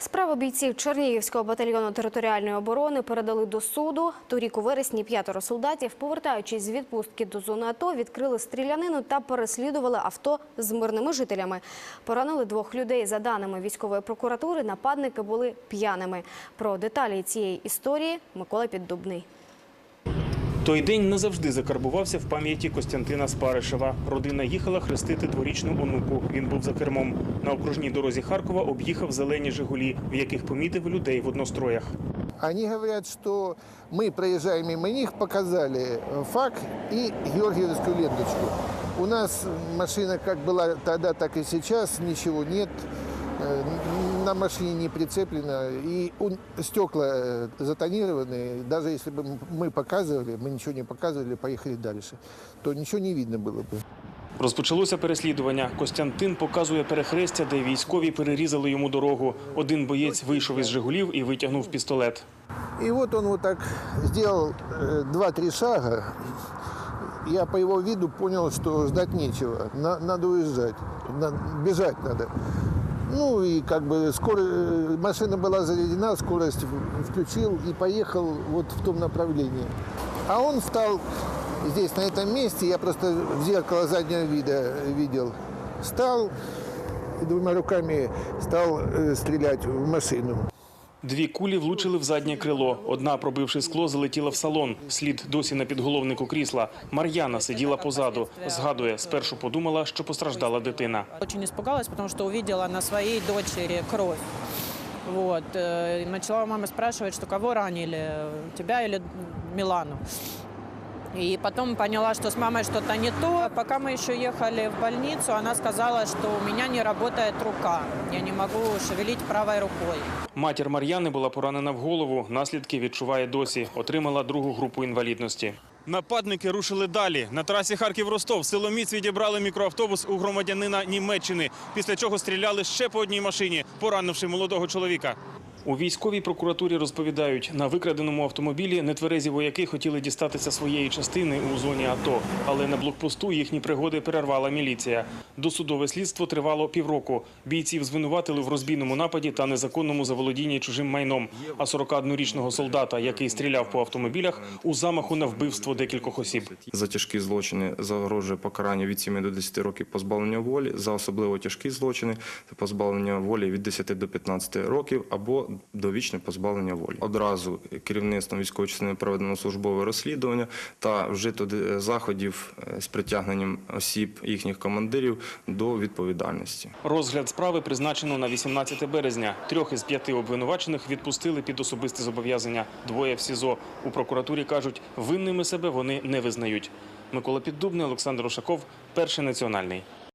Справу бійців Чернігівського батальйону територіальної оборони передали до суду. Торік у вересні п'ятеро солдатів, повертаючись з відпустки до зони АТО, відкрили стрілянину та переслідували авто з мирними жителями. Поранили двох людей. За даними військової прокуратури, нападники були п'яними. Про деталі цієї історії Микола Піддубний. Той день назавжди закарбувався в пам'яті Костянтина Спаришева. Родина їхала хрестити дворічну онуку. Він був за кермом. На окружній дорозі Харкова об'їхав зелені «Жигулі», в яких помітив людей в одностроях. Они говорят, что мы, проезжая мимо них, показали э, фак и георгиевскую ленточку. У нас машина как была тогда, так и сейчас, ничего нет. Э, На машине не прицеплено, и у- стекла э, затонированы. Даже если бы мы показывали, мы ничего не показывали, поехали дальше, то ничего не видно было бы. Розпочалося переслідування. Костянтин показує перехрестя, де військові перерізали йому дорогу. Один боєць вийшов із «Жигулів» і витягнув пістолет. И вот он вот так сделал э, два-три шага. Я по его виду понял, что ждать нечего. На- надо уезжать. На- бежать надо. Ну и как бы скоро э, машина была заведена, скорость в- включил и поехал вот в том направлении. А он встал здесь, на этом месте, я просто в зеркало заднего вида видел. Встал и двумя руками стал э, стрелять в машину. Дві кулі влучили в заднє крило. Одна, пробивши скло, залетіла в салон. Слід досі на підголовнику крісла. Мар'яна сиділа позаду. Згадує, спершу подумала, що постраждала дитина. Дуже испугалась, тому що побачила на своїй дочері кров. Вот. э, Начала мама спрашивать, что кого ранили, тебя или Милану. И потом поняла, что с мамой что-то не то. Пока мы еще ехали в больницу, она сказала, что у меня не работает рука. Я не могу шевелить правой рукой. Матір Мар'яни була поранена в голову. Наслідки відчуває досі. Отримала другу групу інвалідності. Нападники рушили далі. На трасі Харків-Ростов силоміць відібрали мікроавтобус у громадянина Німеччини, після чого стріляли ще по одній машині, поранивши молодого чоловіка. У військовій прокуратурі розповідають, на викраденому автомобілі нетверезі вояки хотіли дістатися своєї частини у зоні АТО, але на блокпосту їхні пригоди перервала міліція. Досудове слідство тривало півроку. Бійців звинуватили в розбійному нападі та незаконному заволодінні чужим майном. А 41-річного солдата, який стріляв по автомобілях, у замаху на вбивство декількох осіб. За тяжкі злочини загрожує покарання від 7 до 10 років позбавлення волі. За особливо тяжкі злочини позбавлення волі від 10 до 15 років або довічне позбавлення волі. Одразу керівництвом військової частини проведено службове розслідування та вжито де- заходів е, з притягненням осіб їхніх командирів до відповідальності. Розгляд справи призначено на 18 березня. Трьох із п'яти обвинувачених відпустили під особисте зобов'язання. Двоє в СІЗО. У прокуратурі кажуть, винними себе вони не визнають. Микола Піддубний, Олександр Ушаков, перший національний.